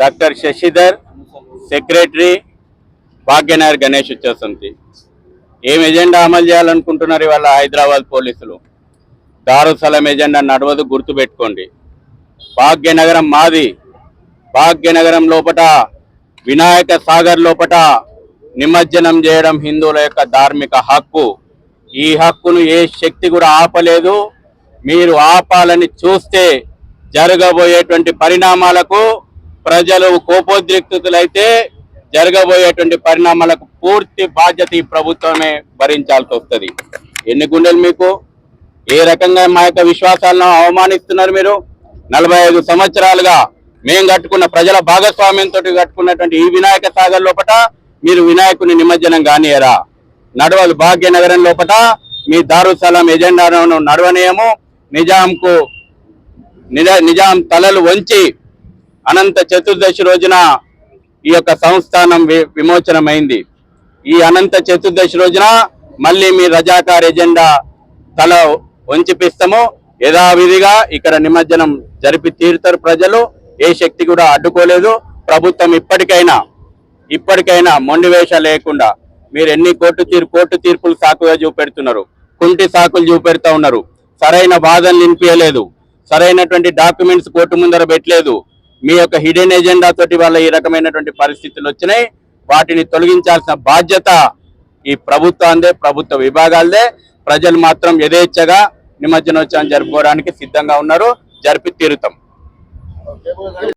Doctor Shashidhar secretary Bhagyanagar Ganesh ఉత్సవ సమితి ఏం ఎజెండా అమలు చేయాలనుకుంటున్నారు ఇవాళ హైదరాబాద్ పోలీసులు? దారుసలం ఎజెండా నడవదు గుర్తుపెట్టుకోండి. భాగ్యనగరం మాది. భాగ్యనగరం లోపట వినాయక సాగర్ లోపట నిమజ్జనం చేయడం హిందువుల యొక్క ధార్మిక హక్కు. ఈ హక్కును ఏ శక్తి కూడా ఆపలేదు. మీరు ఆపాలని చూస్తే జరగబోయేటువంటి పరిణామాలకు ప్రజలు కోపోద్రిక్తులైతే జరగబోయేటువంటి పరిణామాలకు పూర్తి బాధ్యత ఈ ప్రభుత్వమే భరించాల్సి వస్తుంది. ఎన్ని గుండెలు మీకు? ఏ రకంగా మా యొక్క విశ్వాసాలను అవమానిస్తున్నారు మీరు? నలభై ఐదు సంవత్సరాలుగా మేము కట్టుకున్న ప్రజల భాగస్వామ్యంతో కట్టుకున్నటువంటి ఈ వినాయక సాగర్ లోపట మీరు వినాయకుని నిమజ్జనం కానియరా. నడవదు భాగ్యనగరం లోపట మీ దారుసలం ఎజెండాను నడవనీయము. నిజాంకు నిజాం తలలు వంచి అనంత చతుర్దశి రోజున ఈ యొక్క సంస్థానం వి- విమోచనమైంది. ఈ అనంత చతుర్దశి రోజున మళ్ళీ మీ రజాకార్ ఎజెండా తల వంచిపిస్తాము. యథావిధిగా ఇక్కడ నిమజ్జనం జరిపి తీరుతారు ప్రజలు. ఏ శక్తి కూడా అడ్డుకోలేదు. ప్రభుత్వం ఇప్పటికైనా ఇప్పటికైనా మొండి వేష లేకుండా మీరు ఎన్ని కోర్టు తీర్పు కోర్టు తీర్పులు సాకుగా చూపెడుతున్నారు. కుంటి సాకులు చూపెడతా ఉన్నారు. సరైన వాదనలు వినిపించలేదు సరైనటువంటి డాక్యుమెంట్స్ కోర్టు ముందర పెట్టలేదు. మీ యొక్క హిడెన్ ఎజెండా తోటి వల్ల ఈ రకమైనటువంటి పరిస్థితులు వచ్చినాయి. వాటిని తొలగించాల్సిన బాధ్యత ఈ ప్రభుత్వాందే ప్రభుత్వ విభాగాలదే. ప్రజలు మాత్రం యథేచ్ఛగా నిమజ్జనోత్సవం జరుపుకోవడానికి సిద్ధంగా ఉన్నారు. జరిపి తీరుతాం.